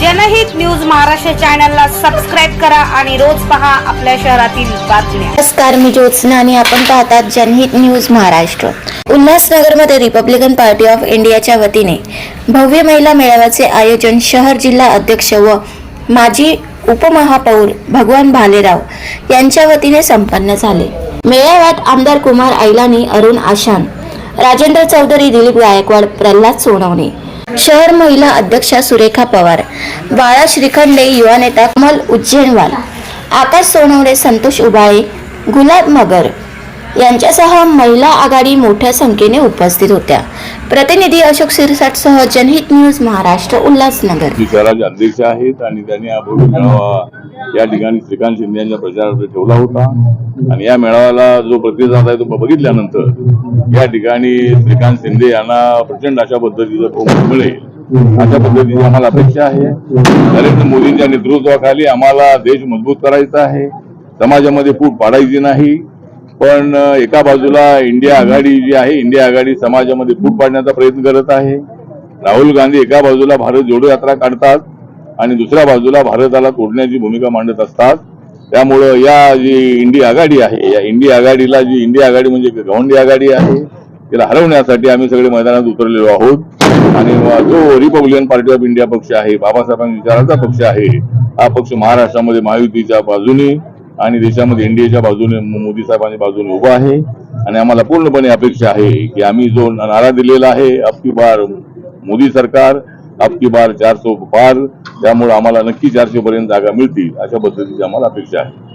जनहित न्यूज महाराष्ट्र चॅनलला सबस्क्राईब करा आणि रोज पहा आपल्या शहरातील बातम्या. नमस्कार मी ज्योत्सना आणि आपण पाहतात जनहित न्यूज महाराष्ट्र. उल्हासनगरमध्ये रिपब्लिकन पार्टी ऑफ इंडियाच्या वतीने भव्य महिला मेळाव्याचे आयोजन शहर जिल्हा अध्यक्ष व माजी उपमहापौर भगवान भालेराव यांच्या वतीने संपन्न झाले. मेळाव्यात आमदार कुमार ऐलानी अरुण आशान राजेंद्र चौधरी दिलीप गायकवाड प्रल्हाद सोनवणे शहर महिला अध्यक्षा सुरेखा पवार बाळा श्रीखंडे युवा नेता कमल उज्जैनवाल आकाश सोनवणे संतोष उबाळे गुलाब मगर. यांच्यासह महिला आघाडी मोठ्या संख्येने उपस्थित होत्या. प्रतिनिधी अशोक सिरसाट सह जनहित न्यूज महाराष्ट्र उल्हासनगर. शहराचे अध्यक्ष आहेत आणि त्यांनी हा भव्य मेळावा या ठिकाणी श्रीकांत शिंदे यांच्या प्रचारार्थ ठेवला होता. आणि या मेळाव्याला जो प्रतिसाद आहे तो बघितल्यानंतर या ठिकाणी श्रीकांत शिंदे यांना प्रचंड अशा पद्धतीचं बहुमत मिळेल. अशा पद्धतीची आम्हाला अपेक्षा आहे. नरेंद्र मोदींच्या नेतृत्वाखाली आम्हाला देश मजबूत करायचा आहे. समाजामध्ये फूट पाडायची नाही. पण एका बाजूला इंडिया आघाडी जी आहे इंडिया आघाडी समाजामध्ये फूट पाडण्याचा प्रयत्न करत आहे. राहुल गांधी एका बाजूला भारत जोडो यात्रा काढतात आणि दुसऱ्या बाजूला भारताला तोडण्याची भूमिका मांडत असतात. त्यामुळं या जी इंडिया आघाडी आहे या इंडिया आघाडीला जी इंडिया आघाडी म्हणजे गवंडी आघाडी आहे तिला हरवण्यासाठी आम्ही सगळे मैदानात उतरलेलो आहोत. आणि जो रिपब्लिकन पार्टी ऑफ इंडिया पक्ष आहे बाबासाहेबांच्या विचाराचा पक्ष आहे हा पक्ष महाराष्ट्रामध्ये महायुतीच्या बाजूने आणि देशामध्ये एनडीएच्या बाजूने मोदी साहेबांच्या बाजूने उभा आहे. आणि आम्हाला पूर्णपणे अपेक्षा आहे की आम्ही जो नारा दिलेला आहे अबकी बार मोदी सरकार अबकी बार चारशे पार त्यामुळे आम्हाला नक्की चारशे पर्यंत जागा मिळतील अशा पद्धतीची आम्हाला अपेक्षा आहे.